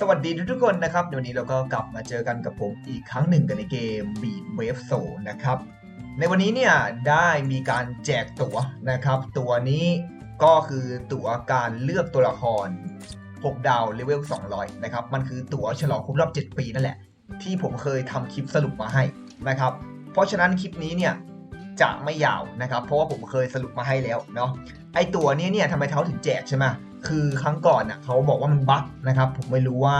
สวัสดีทุกๆคนนะครับวันนี้เราก็กลับมาเจอกันกับผมอีกครั้งหนึ่งกันในเกม Beat Wave s o นะครับ ในวันนี้เนี่ยได้มีการแจกตั๋วนะครับ ตัวนี้ก็คือตั๋วการเลือกตัวละคร 6 ดาวเลเวล 200 นะครับ มันคือตั๋วฉลองครบรอบ 7 ปีนั่นแหละ ที่ผมเคยทำคลิปสรุปมาให้นะครับ เพราะฉะนั้นคลิปนี้เนี่ยจะไม่ยาวนะครับ เพราะว่าผมเคยสรุปมาให้แล้วเนาะ ไอตั๋วนี้เนี่ยทำไมเขาถึงแจกใช่ไหม คือครั้งก่อนน่ะเขาบอกว่ามันบั๊กนะครับผมไม่รู้ว่า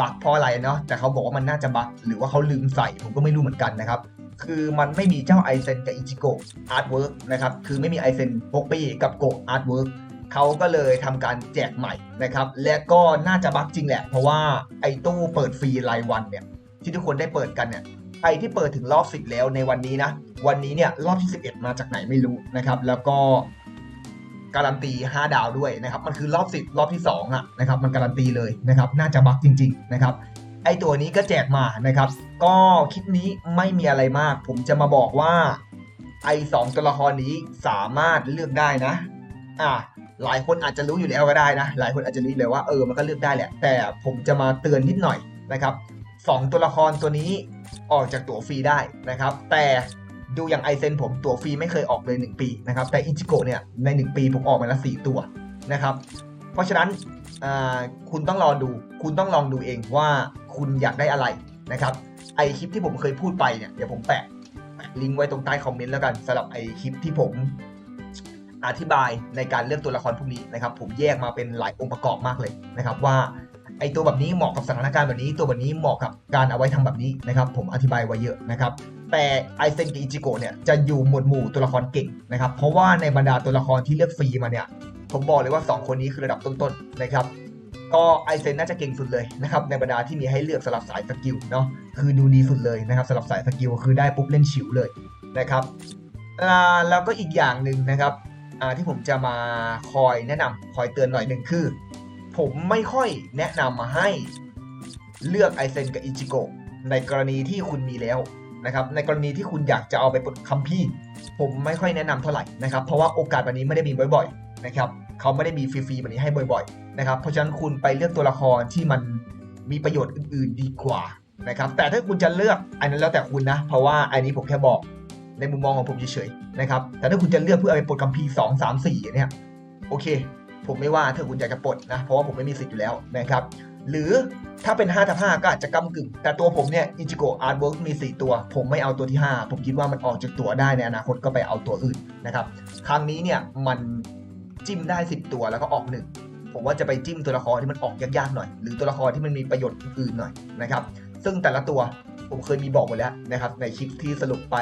บั๊กเพราะอะไรเนาะแต่เขาบอกว่ามันน่าจะบั๊กหรือว่าเขาลืมใส่ผมก็ไม่รู้เหมือนกันนะครับคือมันไม่มีเจ้าไอเซนกับอิจิโกะอาร์ตเวิร์กนะครับคือไม่มีไอเซนปกปีกับโกะอาร์ตเวิร์กเขาก็เลยทำการแจกใหม่นะครับและก็น่าจะบั๊กจริงแหละ เพราะว่าไอตู้เปิดฟรีรายวันเนี่ยที่ทุกคนได้เปิดกันเนี่ยไอที่เปิดถึงรอบ 10 แล้วในวันนี้นะวันนี้เนี่ยรอบที่ 11 มาจากไหนไม่รู้นะครับแล้วก็ การันตี 5 ดาวด้วยนะครับมันคือรอบ 10 รอบที่2อะนะครับมันการันตีเลยนะครับน่าจะบักจริง ๆ นะครับไอตัวนี้ก็แจกมานะครับ ก็คลิปนี้ไม่มีอะไรมาก ผมจะมาบอกว่าไอสองตัวละครนี้สามารถเลือกได้นะ อะหลายคนอาจจะรู้อยู่แล้วก็ได้นะ หลายคนอาจจะรู้อยู่แล้วว่าเออมันก็เลือกได้แหละ แต่ผมจะมาเตือนนิดหน่อยนะครับสองตัวละครตัวนี้ออกจากตั๋วฟรีได้นะครับ แต่ ดูอย่างไอเซนผมตัวฟรีไม่เคยออกเลย 1 ปีนะครับ แต่อิจิโกะเนี่ยใน 1 ปีผมออกมาล้ว4ตัวนะครับ เพราะฉะนั้นคุณต้องรอดู คุณต้องลองดูเองว่าคุณอยากได้อะไรนะครับไอคลิปที่ผมเคยพูดไปเนี่ยเดี๋ยวผมแปะแปะลิงก์ไว้ตรงใต้คอมเมนต์แล้วกันสำหรับไอคลิปที่ผมอธิบายในการเลือกตัวละครพวกนี้นะครับผมแยกมาเป็นหลายองค์ประกอบมากเลยนะครับว่าไอตัวแบบนี้เหมาะกับสถานการณ์แบบนี้ ตัวแบบนี้เหมาะกับการเอาไว้ทำแบบนี้นะครับ ผมอธิบายไว้เยอะนะครับ แต่ไอเซนกับอิจิโกะเนี่ยจะอยู่หมวดหมู่ตัวละครเก่งนะครับ เพราะว่าในบรรดาตัวละครที่เลือกฟรีมาเนี่ย ผมบอกเลยว่า 2 คนนี้คือระดับต้นๆนะครับ ก็ไอเซนน่าจะเก่งสุดเลยนะครับในบรรดาที่มีให้เลือกสำหรับสายสกิลเนาะคือดูดีสุดเลยนะครับสำหรับสายสกิลคือได้ปุ๊บเล่นฉิวเลยนะครับแล้วก็อีกอย่างหนึ่งนะครับที่ผมจะมาคอยแนะนำคอยเตือนหน่อยหนึ่งคือ ผมไม่ค่อยแนะนำมาให้เลือกไอเซนกับอิจิโกะในกรณีที่คุณมีแล้ว นะครับในกรณีที่คุณอยากจะเอาไปปลดคัมพี่ผมไม่ค่อยแนะนำเท่าไหร่นะครับเพราะว่าโอกาสแบบนี้ไม่ได้มีบ่อยๆนะครับเขาไม่ได้มีฟรีๆแบบนี้ให้บ่อยๆนะครับเพราะฉะนั้นคุณไปเลือกตัวละครที่มันมีประโยชน์อื่น ๆ ดีกว่านะครับแต่ถ้าคุณจะเลือกอันนั้นแล้วแต่คุณนะ เพราะว่าอันนี้ผมแค่บอกในมุมมองของผมเฉยๆนะครับแต่ถ้าคุณจะเลือกเพื่อเอาไปปลดคัมภีร์สองสามสี่เนี่ยโอเค ผมไม่ว่าถ้าคุณอยากจะปลดนะเพราะว่าผมไม่มีสิทธิ์อยู่แล้วนะครับ หรือถ้าเป็น5ทับ5ก็อาจจะกำกึ่ง แต่ตัวผมเนี่ยอิจิโกะอาร์ตเวิร์กมี 4 ตัว ผมไม่เอาตัวที่ 5 ผมคิดว่ามันออกจากตัวได้ในอนาคตก็ไปเอาตัวอื่นนะครับ ครั้งนี้เนี่ยมันจิ้มได้ 10 ตัวแล้วก็ออกหนึ่งผมว่าจะไปจิ้มตัวละครที่มันออกยากๆหน่อย หรือตัวละครที่มันมีประโยชน์อื่นหน่อยนะครับซึ่งแต่ละตัวผมเคยมีบอกไว้แล้วนะครับในคลิปที่สรุปไป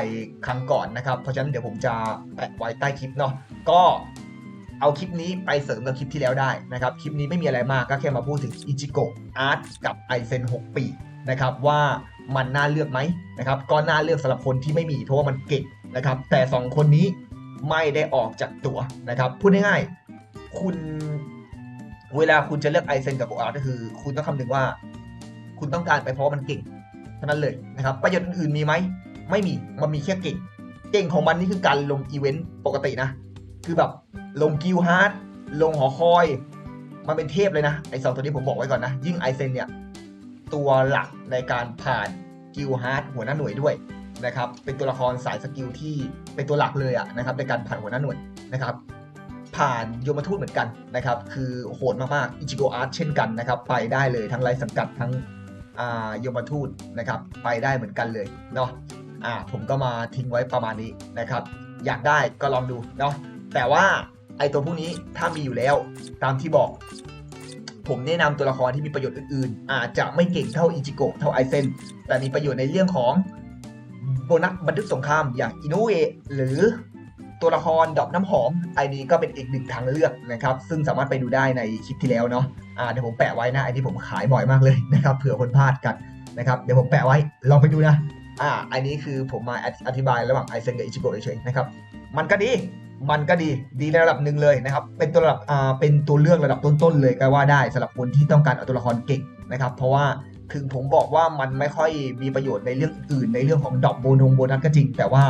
ครั้งก่อนนะครับ เพราะฉะนั้นเดี๋ยวผมจะแปะไว้ใต้คลิปเนาะก็ เอาคลิปนี้ไปเสริมกับคลิปที่แล้วได้นะครับ คลิปนี้ไม่มีอะไรมากก็แค่มาพูดถึงอิจิโกะอาร์ตกับไอเซน6 ปีนะครับว่ามันน่าเลือกไหมนะครับก็น่าเลือกสำหรับคนที่ไม่มีเพราะว่ามันเก่งนะครับ แต่ 2 คนนี้ไม่ได้ออกจากตัวนะครับพูดง่ายๆคุณเวลาคุณจะเลือกไอเซนกับโกอาร์ตก็คือ คุณต้องคำนึงว่า คุณต้องการไปเพราะมันเก่งเท่านั้นเลยนะครับประโยชน์อื่นๆมีไหมไม่มีมันมีแค่เก่ง เก่งของมันนี่คือการลงอีเวนต์ปกตินะ คือแบบ ลงกิลฮาร์ดลงหอคอย มันเป็นเทพเลยนะ ไอสองตัวนี้ผมบอกไว้ก่อนนะ ยิ่งไอเซนเนี่ย ตัวหลักในการผ่านกิลฮาร์ดหัวหน้าหน่วยด้วยนะครับ เป็นตัวละครสายสกิลที่เป็นตัวหลักเลยอะนะครับในการผ่านหัวหน้าหน่วยนะครับ ผ่านโยมทูตเหมือนกันนะครับ คือโหดมากๆอิจิโกอาร์ตเช่นกันนะครับ ไปได้เลยทั้งไรสังกัดทั้งอ่าโยมทูตนะครับ ไปได้เหมือนกันเลยเนาะอ่าผมก็มาทิ้งไว้ประมาณนี้นะครับ อยากได้ก็ลองดูเนาะแต่ว่า ไอตัวพวกนี้ถ้ามีอยู่แล้วตามที่บอก ผมแนะนำตัวละครที่มีประโยชน์อื่นๆ อาจจะไม่เก่งเท่าอิจิโกะเท่าไอเซนแต่มีประโยชน์ในเรื่องของโบนัสบันทึกสงครามอย่างอินุเอะหรือตัวละครดอกน้ำหอมไอนี้ก็เป็นอีกหนึ่งทางเลือกนะครับ ซึ่งสามารถไปดูได้ในคลิปที่แล้วเนาะอ่าเดี๋ยวผมแปะไว้นะไอที่ผมขายบ่อยมากเลยนะครับเผื่อคนพลาดกันนะครับเดี๋ยวผมแปะไว้ลองไปดูนะอ่าอันนี้คือผมมาอธิบายระหว่างไอเซนกับอิจิโกะเฉยๆนะครับมันก็ดี มันก็ดีดีในระดับหนึ่งเลยนะครับ เป็นตัวระดับอ่าเป็นตัวเลือกระดับต้นๆเลยก็ว่าได้สำหรับคนที่ต้องการเอาตัวละครเก่งนะครับ เพราะว่าถึงผมบอกว่ามันไม่ค่อยมีประโยชน์ในเรื่องอื่น ในเรื่องของดอกโบนงโบนัสก็จริง แต่ว่า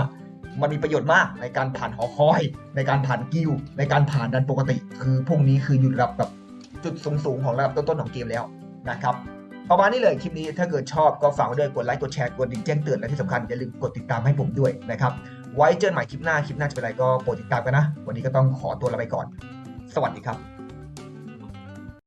มันมีประโยชน์มากในการผ่านหอคอย ในการผ่านกิลด์ในการผ่านดันปกติ คือพวกนี้คืออยู่ระดับแบบจุดสูงๆของระดับต้นๆของเกมแล้วนะครับประมาณนี้เลยคลิปนี้ถ้าเกิดชอบก็ฝากไว้ด้วยกดไลค์กดแชร์กดดิ่งแจ้งเตือนและที่สำคัญอย่าลืมกดติดตามให้ผมด้วยนะครับ ไว้เจอกันใหม่คลิปหน้า คลิปหน้าจะเป็นอะไรก็โปรดติดตามกันนะ วันนี้ก็ต้องขอตัวลาไปก่อน สวัสดีครับ